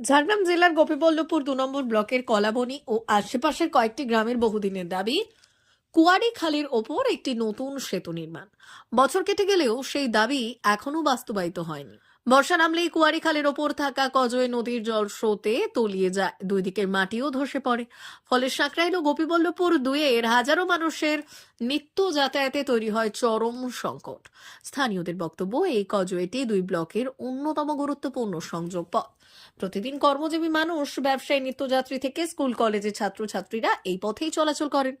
ঝাড়গ্রাম জেলার গোপীবল্লভপুর দু নম্বর ব্লকের কলাবনী ও আশেপাশের কয়েকটি গ্রামের বহুদিনের দাবি, কুয়ারি খালের ওপর একটি নতুন সেতু নির্মাণ। বছর কেটে গেলেও সেই দাবি এখনও বাস্তবায়িত হয়নি। বর্ষা নামলেই কুয়ারি খালের ওপর থাকা কজয় নদীর জল স্রোতে তলিয়ে যায়, দুই দিকের মাটিও ধসে পড়ে। ফলে সাঁকরাইল ও গোপীবল্লভপুর দুয়ের হাজারো মানুষের নিত্য যাতায়াতে তৈরি হয় চরম সংকট। স্থানীয়দের বক্তব্য, এই কজওয়েটি দুই ব্লকের অন্যতম গুরুত্বপূর্ণ সংযোগ পথ প্রতিদিন কর্মজীবী মানুষ ব্যবসায়ী নিত্যযাত্রী থেকে স্কুল, কলেজের ছাত্রছাত্রীরা এই পথেই চলাচল করেন।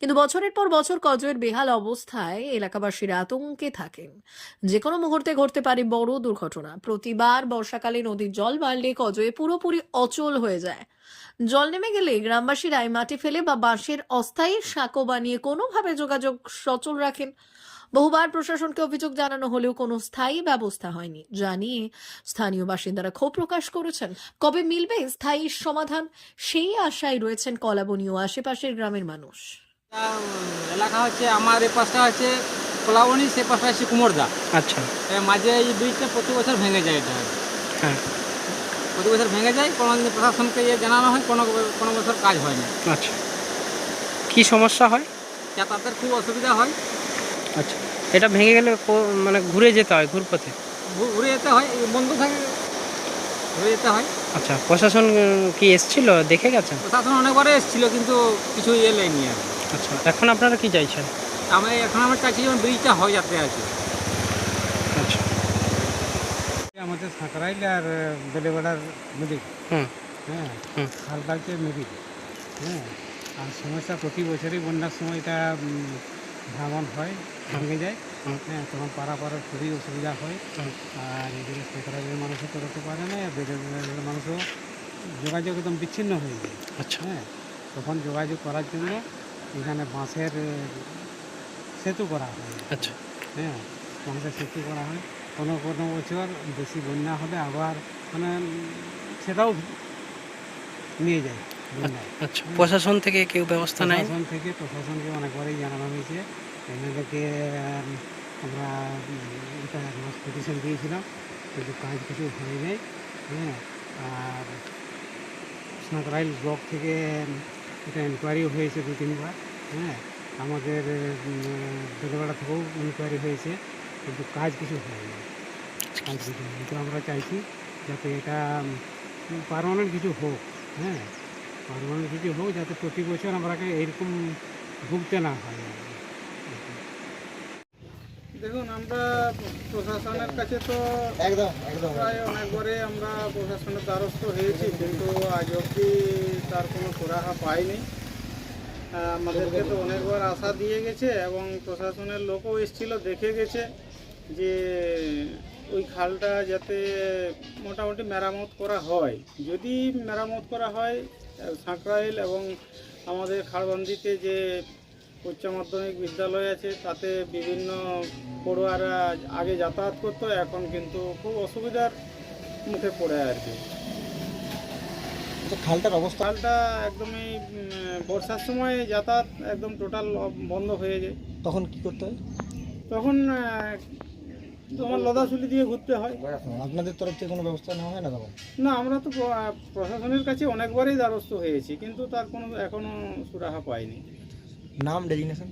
কিন্তু বছরের পর বছর কজয়ের বেহাল অবস্থায় এলাকাবাসীরা আতঙ্কে থাকেন। যে কোনো মুহূর্তে ঘটতে পারে বড় দুর্ঘটনা। প্রতিবার বর্ষাকালে নদীর জল বাড়লে কজয়ে পুরোপুরি অচল হয়ে যায়। জল নেমে গেলে গ্রামবাসীরাই মাটি ফেলে বা বাঁশের অস্থায়ী সাঁকো বানিয়ে কোনোভাবে যোগাযোগ সচল রাখেন। বহুবার প্রশাসনকে অভিযোগ জানানো হলেও কোনো স্থায়ী ব্যবস্থা হয়নি। যা নিয়ে স্থানীয় বাসিন্দারা ক্ষোভ প্রকাশ করেছেন। কবে মিলবে স্থায়ী সমাধান? সেই আশায় রয়েছেন কলাবনী ও আশেপাশের গ্রামের মানুষ। এলাকা হচ্ছে আমার এই পাশটা হচ্ছে কোলাবনি সে পাশটা হচ্ছে কুমোরদা। আচ্ছা। মাঝে এই ব্রিজটা প্রতি বছর ভেঙে যায় এটা। হ্যাঁ। প্রতি বছর ভেঙে যায় কোনো দিন প্রশাসনকে ইয়ে জানানো হয় কোনো কোনো বছর কাজ হয় না। আচ্ছা। কী সমস্যা হয়? যাতায়াতের খুব অসুবিধা হয়। আচ্ছা। এটা ভেঙে গেলে মানে ঘুরে যেতে হয় ঘুরপথে। ঘুরে যেতে হয় বন্ধ থাকে ঘুরে যেতে হয়। আচ্ছা প্রশাসন কি এসছিল? দেখে গেছেন? প্রশাসন অনেকবারে এসেছিল কিন্তু কিছু ইয়ে নেয়নি আর আচ্ছা এখন আপনারা কি চাইছেন? আমি এখন আমরা চাইছি যেমন ব্রিজটা হয় যাতে আর কি। আচ্ছা। আমাদের সাঁকরাইল আর বেলেবেড়ার নদী। হুম। হ্যাঁ হুম। খালটা হ্যাঁ আর সমস্যা প্রতি বছরই বন্যার সময় এটা ভ্রমণ হয়। ভেঙে যায়। হ্যাঁ তখন পারাপারের খুবই অসুবিধা হয়। আর এদিকে সাঁকরাইলের মানুষও করতে পারে না আর বেলেবেড়ার মানুষও যোগাযোগ একদম বিচ্ছিন্ন হয়ে যায়। আচ্ছা। হ্যাঁ তখন যোগাযোগ করার জন্য এখানে বাঁশের সেতু করা হয়। আচ্ছা। হ্যাঁ বাঁশের সেতু করা হয়। কোনো কোনো বছর বেশি বন্যা হলে আবার মানে সেটাও নিয়ে যায় আচ্ছা। প্রশাসন থেকে কেউ ব্যবস্থা নেয় প্রশাসন থেকে প্রশাসনকে অনেকবারই জানানো হয়েছে। এমএলএকে আমরা উম, এটা পিটিশন দিয়েছিলাম কিন্তু কাজ কিছু হয় নাই হ্যাঁ আর সাঁকরাইল ব্লক থেকে এটা ইনকোয়ারি হয়েছে দু তিনবার হ্যাঁ আমাদের বেলেবেড়া থেকেও ইনকোয়ারি হয়েছে কিন্তু কাজ কিছু হয়নি কাজ কিছু হয়নি তো আমরা চাইছি যাতে এটা পারমানেন্ট কিছু হোক হ্যাঁ পারমানেন্ট কিছু হোক যাতে প্রতি বছর আমরাকে এইরকম ভুগতে না হয় আর কি। দেখুন আমরা প্রশাসনের কাছে তো একদম একদম। প্রায় অনেকবারে আমরা প্রশাসনের দ্বারস্থ হয়েছি কিন্তু আজ অবধি তার কোনো সুরাহা পাইনি। আমাদেরকে তো অনেকবার আশা দিয়ে গেছে এবং প্রশাসনের লোকও এসেছিল দেখে গেছে যে ওই খালটা যাতে মোটামুটি মেরামত করা হয়। যদি মেরামত করা হয় সাঁকরাইল এবং আমাদের খাড়বন্দিতে যে উচ্চ মাধ্যমিক বিদ্যালয় আছে তাতে বিভিন্ন পড়ুয়ারা আগে যাতায়াত করতো এখন কিন্তু খুব অসুবিধার মুখে পড়ে আর কি। খালটার অবস্থা? খালটা একদমই বর্ষার সময় যাতায়াত একদম টোটাল বন্ধ হয়ে যায়। তখন কি করতে হয়? তখন তোমার লদাশুলি দিয়ে ঘুরতে হয়। আপনাদের তরফ থেকে কোনো ব্যবস্থা নেওয়া হয় না তখন? না আমরা তো প্রশাসনের কাছে অনেকবারই দ্বারস্থ হয়েছি কিন্তু তার কোনো এখনও সুরাহা পাইনি। নাম ডেজিগনেশন?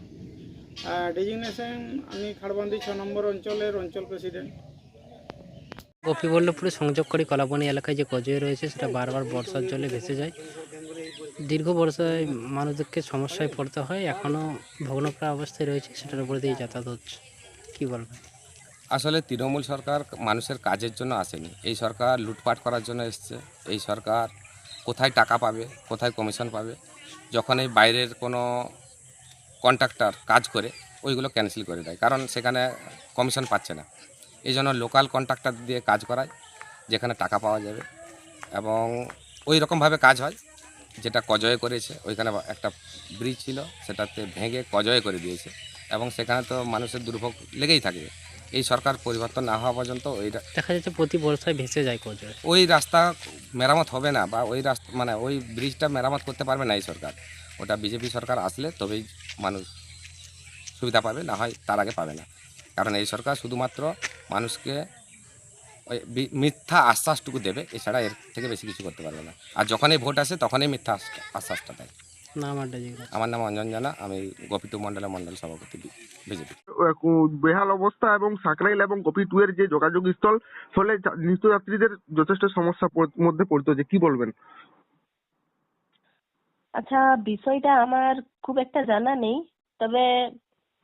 ডেজিগনেশন আমি খাড়বান্দি ছ নম্বর অঞ্চলের অঞ্চল প্রেসিডেন্ট। গোপীবল্লভপুরে সংযোগকারী কলাবনী এলাকায় যে কজয় রয়েছে সেটা বারবার বর্ষার জলে ভেসে যায়। দীর্ঘ বর্ষায় মানুষদেরকে সমস্যায় পড়তে হয় এখনও ভগ্নপ্রায় অবস্থায় রয়েছে সেটার উপরে দিয়ে যাতায়াত হচ্ছে। কী বলবেন? আসলে তৃণমূল সরকার মানুষের কাজের জন্য আসেনি। এই সরকার লুটপাট করার জন্য এসছে। এই সরকার কোথায় টাকা পাবে কোথায় কমিশন পাবে? যখন এই বাইরের কোনো কন্ট্রাক্টর কাজ করে ওইগুলো ক্যান্সেল করে দেয়। কারণ সেখানে কমিশন পাচ্ছে না। এই জন্য লোকাল কন্ট্রাক্টর দিয়ে কাজ করায় যেখানে টাকা পাওয়া যাবে। এবং ওই রকমভাবে কাজ হয় যেটা কজয়ে করেছে ওইখানে একটা ব্রিজ ছিল সেটাতে ভেঙে কজয়ে করে দিয়েছে। এবং সেখানে তো মানুষের দুর্ভোগ লেগেই থাকবে এই সরকার পরিবর্তন না হওয়া পর্যন্ত ওই দেখা যাচ্ছে প্রতি বর্ষায় ভেসে যায় কজয়। ওই রাস্তা মেরামত হবে না বা ওই রাস্তা মানে ওই ব্রিজটা মেরামত করতে পারবে না এই সরকার। ওটা বিজেপি সরকার আসলে তবেই মানুষ সুবিধা পাবে না হয় তার আগে পাবে না। কারণ এই সরকার শুধুমাত্র মানুষকে ওই মিথ্যা আশ্বাসটুকু দেবে এছাড়া এর থেকে বেশি কিছু করতে পারবে না। আর যখনই ভোট আসে তখনই মিথ্যা আশ্বাসটা দেয়। আমার নাম অঞ্জন জানা আমি গোপীটু মণ্ডলের মণ্ডল সভাপতি বিজেপি। বেহাল অবস্থা এবং সাকরাইল এবং কপি টু এর যে যোগাযোগ স্থল ফলে নিত্যযাত্রীদের যথেষ্ট সমস্যা মধ্যে পড়তে হচ্ছে কি বলবেন? আচ্ছা বিষয়টা আমার খুব একটা জানা নেই। তবে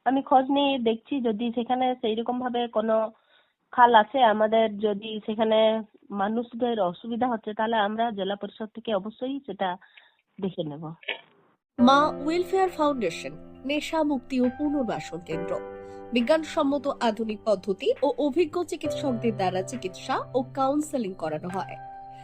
আমি খোঁজ নিয়ে দেখছি যদি সেখানে সেইরকম ভাবে কোনো খাল আছে, আমাদের যদি সেখানে মানুষদের অসুবিধা হচ্ছে, তাহলে আমরা জেলা পরিষদ থেকে অবশ্যই সেটা দেখে নেব। মা ওয়েলফেয়ার ফাউন্ডেশন, নেশা মুক্তি ও পুনর্বাসন কেন্দ্র। বিজ্ঞানসম্মত আধুনিক পদ্ধতি ও অভিজ্ঞ চিকিৎসকদের দ্বারা চিকিৎসা ও কাউন্সেলিং করানো হয়।